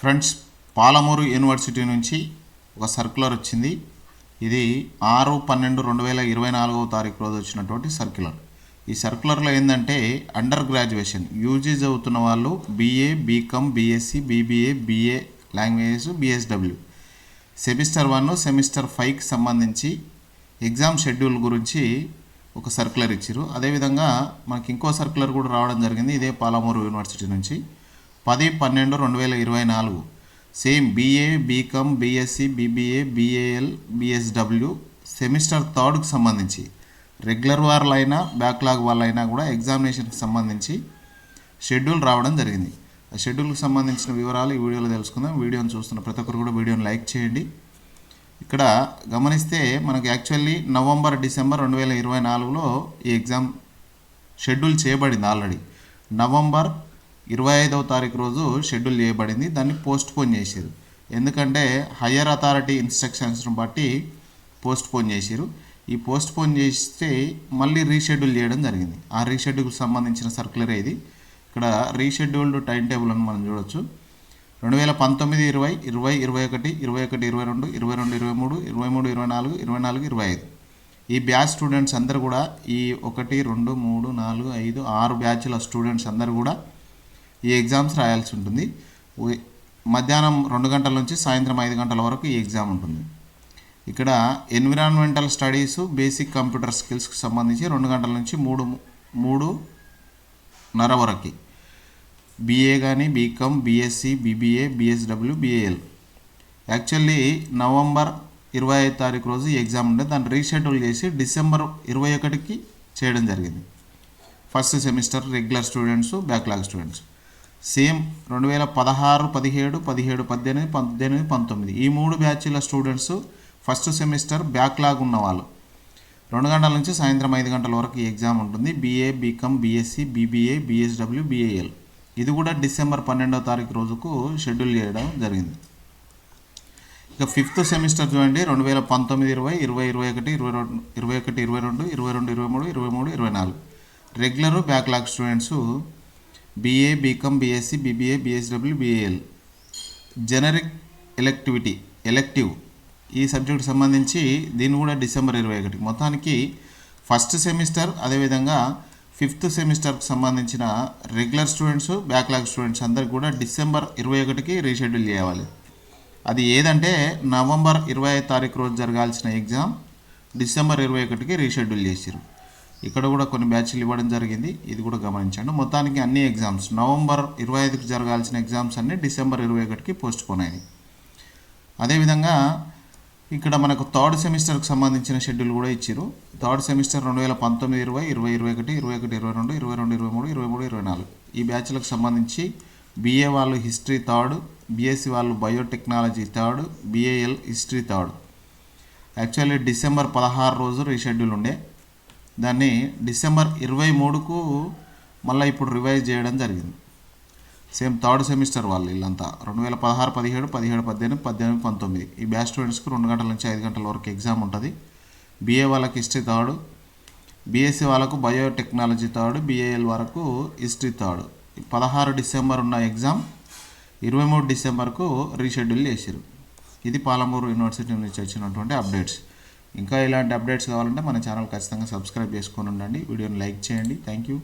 Friends Palamuru university నుంచి ఒక circular వచ్చింది. ఇది ఆరు పన్నెండు రెండు వేల ఇరవై నాలుగవ తారీఖు రోజు వచ్చినటువంటి సర్క్యులర్. ఈ సర్క్యులర్లో ఏంటంటే అండర్ గ్రాడ్యుయేషన్ యూజీ చదువుతున్న వాళ్ళు BA BCom BSc BBA BA languages BSW semester one semester ఫైవ్కి సంబంధించి ఎగ్జామ్ షెడ్యూల్ గురించి ఒక సర్క్యులర్ ఇచ్చారు అదేవిధంగా మనకి ఇంకో సర్క్యులర్ కూడా రావడం జరిగింది ఇదే పాలమూరు యూనివర్సిటీ నుంచి. పది పన్నెండు రెండు వేల ఇరవై నాలుగు. Same BA BCom BSc BBA BAL BSW semester థర్డ్కి సంబంధించి. రెగ్యులర్ వాళ్ళైనా బ్యాక్లాగ్ వాళ్ళైనా కూడా ఎగ్జామినేషన్కి సంబంధించి షెడ్యూల్ రావడం జరిగింది. ఆ షెడ్యూల్కి సంబంధించిన వివరాలు ఈ వీడియోలో తెలుసుకుందాం. వీడియోని చూస్తున్న ప్రతి ఒక్కరు కూడా వీడియోని లైక్ చేయండి. ఇక్కడ గమనిస్తే మనకి యాక్చువల్లీ నవంబర్ డిసెంబర్ రెండు వేల ఇరవై నాలుగులో ఈ ఎగ్జామ్ షెడ్యూల్ చేయబడింది ఆల్రెడీ. నవంబర్ ఇరవై ఐదవ తారీఖు రోజు షెడ్యూల్ చేయబడింది. దాన్ని పోస్ట్ పోన్ చేసారు ఎందుకంటే హయ్యర్ అథారిటీ ఇన్స్ట్రక్షన్స్ను బట్టి పోస్ట్ చేశారు ఈ పోస్ట్పోన్ చేస్తే మళ్ళీ రీషెడ్యూల్ చేయడం జరిగింది. ఆ రీషెడ్యూల్కి సంబంధించిన సర్క్యులర్ ఇది ఇక్కడ రీషెడ్యూల్డ్ టైం టేబుల్ అని మనం చూడొచ్చు. రెండు వేల పంతొమ్మిది ఇరవై ఇరవై ఇరవై ఒకటి ఇరవై ఒకటి ఇరవై రెండు ఇరవై రెండు ఇరవై మూడు ఇరవై మూడు ఇరవై నాలుగు ఇరవై నాలుగు ఇరవై ఐదు ఈ బ్యాచ్ స్టూడెంట్స్ అందరు కూడా ఈ ఒకటి రెండు మూడు నాలుగు ఐదు ఆరు బ్యాచ్ల స్టూడెంట్స్ అందరు కూడా ఈ ఎగ్జామ్స్ రాయాల్సి ఉంటుంది. మధ్యాహ్నం రెండు గంటల నుంచి సాయంత్రం ఐదు గంటల వరకు ఈ ఎగ్జామ్ ఉంటుంది. ఇక్కడ ఎన్విరాన్మెంటల్ స్టడీస్ బేసిక్ కంప్యూటర్ స్కిల్స్కి సంబంధించి రెండు గంటల నుంచి మూడు మూడు నర వరకు. బీఏ కానీ BCom BSc BBA BSW BAL. Actually November ఇరవై ఐదు తారీఖు రోజు ఎగ్జామ్ ఉండే. దాన్ని రీషెడ్యూల్ చేసి డిసెంబర్ ఇరవై ఒకటికి చేయడం జరిగింది. First semester regular students backlog students. Same రెండు వేల పదహారు పదిహేడు పదిహేడు పద్దెనిమిది పద్దెనిమిది పంతొమ్మిది. ఈ మూడు బ్యాచ్ల స్టూడెంట్స్ ఫస్ట్ సెమిస్టర్ బ్యాక్లాగ్ ఉన్నవాళ్ళు. రెండు గంటల నుంచి సాయంత్రం ఐదు గంటల వరకు ఈ ఎగ్జామ్ ఉంటుంది. BA BCom BSc BBA BSW BAL. ఇది కూడా డిసెంబర్ పన్నెండవ తారీఖు రోజుకు షెడ్యూల్ చేయడం జరిగింది. ఇక ఫిఫ్త్ సెమిస్టర్ చూడండి. రెండు వేల పంతొమ్మిది ఇరవై ఇరవై ఇరవై ఒకటి ఇరవై రెండు ఇరవై ఒకటి ఇరవై రెండు ఇరవై రెండు ఇరవై మూడు ఇరవై మూడు ఇరవై నాలుగు. Regular backlog students BA BCom BSc BBA BSW BAL generic electivity elective ఈ సబ్జెక్ట్ సంబంధించి దీన్ని కూడా డిసెంబర్ ఇరవై ఒకటి. మొత్తానికి ఫస్ట్ సెమిస్టర్ అదేవిధంగా ఫిఫ్త్ సెమిస్టర్కి సంబంధించిన రెగ్యులర్ స్టూడెంట్స్ బ్యాక్లాగ్ స్టూడెంట్స్ అందరికి కూడా డిసెంబర్ ఇరవై ఒకటికి రీషెడ్యూల్ చేయాలి. అది ఏదంటే నవంబర్ ఇరవై ఐదు తారీఖు రోజు జరగాల్సిన ఎగ్జామ్ డిసెంబర్ ఇరవై ఒకటికి రీషెడ్యూల్ చేసిరు ఇక్కడ కూడా కొన్ని బ్యాచ్లు ఇవ్వడం జరిగింది. ఇది కూడా గమనించండి. మొత్తానికి అన్ని ఎగ్జామ్స్. నవంబర్ ఇరవై ఐదుకి జరగాల్సిన ఎగ్జామ్స్ అన్నీ డిసెంబర్ ఇరవై ఒకటికి పోస్ట్ పోన్ అదేవిధంగా ఇక్కడ మనకు థర్డ్ సెమిస్టర్కి సంబంధించిన షెడ్యూల్ కూడా ఇచ్చారు థర్డ్ సెమిస్టర్ రెండు వేల పంతొమ్మిది ఇరవై ఇరవై ఇరవై ఒకటి ఇరవై ఒకటి ఇరవై రెండు ఇరవై రెండు ఇరవై మూడు ఇరవై మూడు ఇరవై నాలుగు. ఈ బ్యాచ్లకు సంబంధించి బీఏ వాళ్ళు హిస్టరీ థర్డ్ బీఎస్సీ వాళ్ళు biotechnology third BAL history third. Actually December పదహారు రోజు ఈ షెడ్యూల్ ఉండే. దాన్ని డిసెంబర్ ఇరవై మూడుకు మళ్ళీ ఇప్పుడు రివైజ్ చేయడం జరిగింది. సేమ్ థర్డ్ సెమిస్టర్ వాళ్ళు వీళ్ళంతా. రెండు వేల పదహారు పదిహేడు పదిహేడు పద్దెనిమిది పద్దెనిమిది పంతొమ్మిది. ఈ బ్యాచ్ స్టూడెంట్స్కి రెండు గంటల నుంచి ఐదు గంటల వరకు ఎగ్జామ్ ఉంటుంది. బీఏ వాళ్ళకి హిస్టరీ థర్డ్ బీఎస్సీ వాళ్ళకు బయోటెక్నాలజీ థర్డ్ బీఏఎల్ వరకు హిస్టరీ థర్డ్. పదహారు డిసెంబర్ ఉన్న ఎగ్జామ్ ఇరవై మూడు డిసెంబర్కు రీషెడ్యూల్ చేశారు ఇది పాలమూరు యూనివర్సిటీ నుంచి వచ్చినటువంటి అప్డేట్స్. ఇంకా ఇలాంటి అప్డేట్స్ కావాలంటే మన ఛానల్ ఖచ్చితంగా సబ్స్క్రైబ్ చేసుకొని ఉండండి. వీడియోని లైక్ చేయండి. Thank you